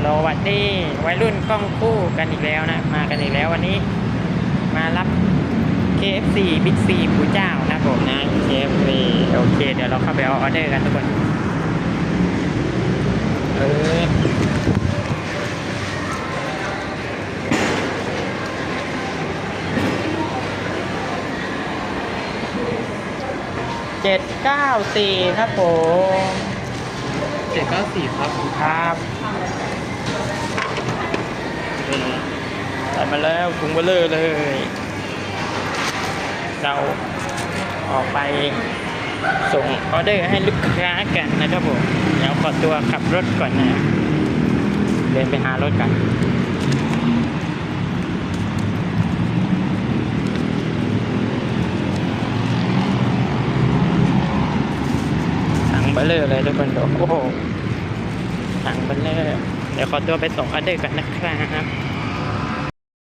โลวัดดีวัยรุ่นกล้องคู่กันอีกแล้วนะ มากันอีกแล้ววันนี้ มารับ KFC Big C ผู้เจ้านะผมนะ KFC โอเค เดี๋ยวเราเข้าไปเอาออเดอร์กันทุกคนเออเจ็ดเก้าสี่ครับผมเจ็ดเก้าสี่ครับครับ ใส่มาแล้วถุงเบลเลอร์เลย เราออกไปส่งออเดอร์ให้ลูกค้ากันนะครับผมเดี๋ยวขอตัวขับรถก่อนนะ เดินไปหารถกันถังเบลเลอร์เลยทุกคนดูโอ้โหถังเบลเลอร์เดี๋ยวขอตัวไปส่งออเดอร์กันนะครับ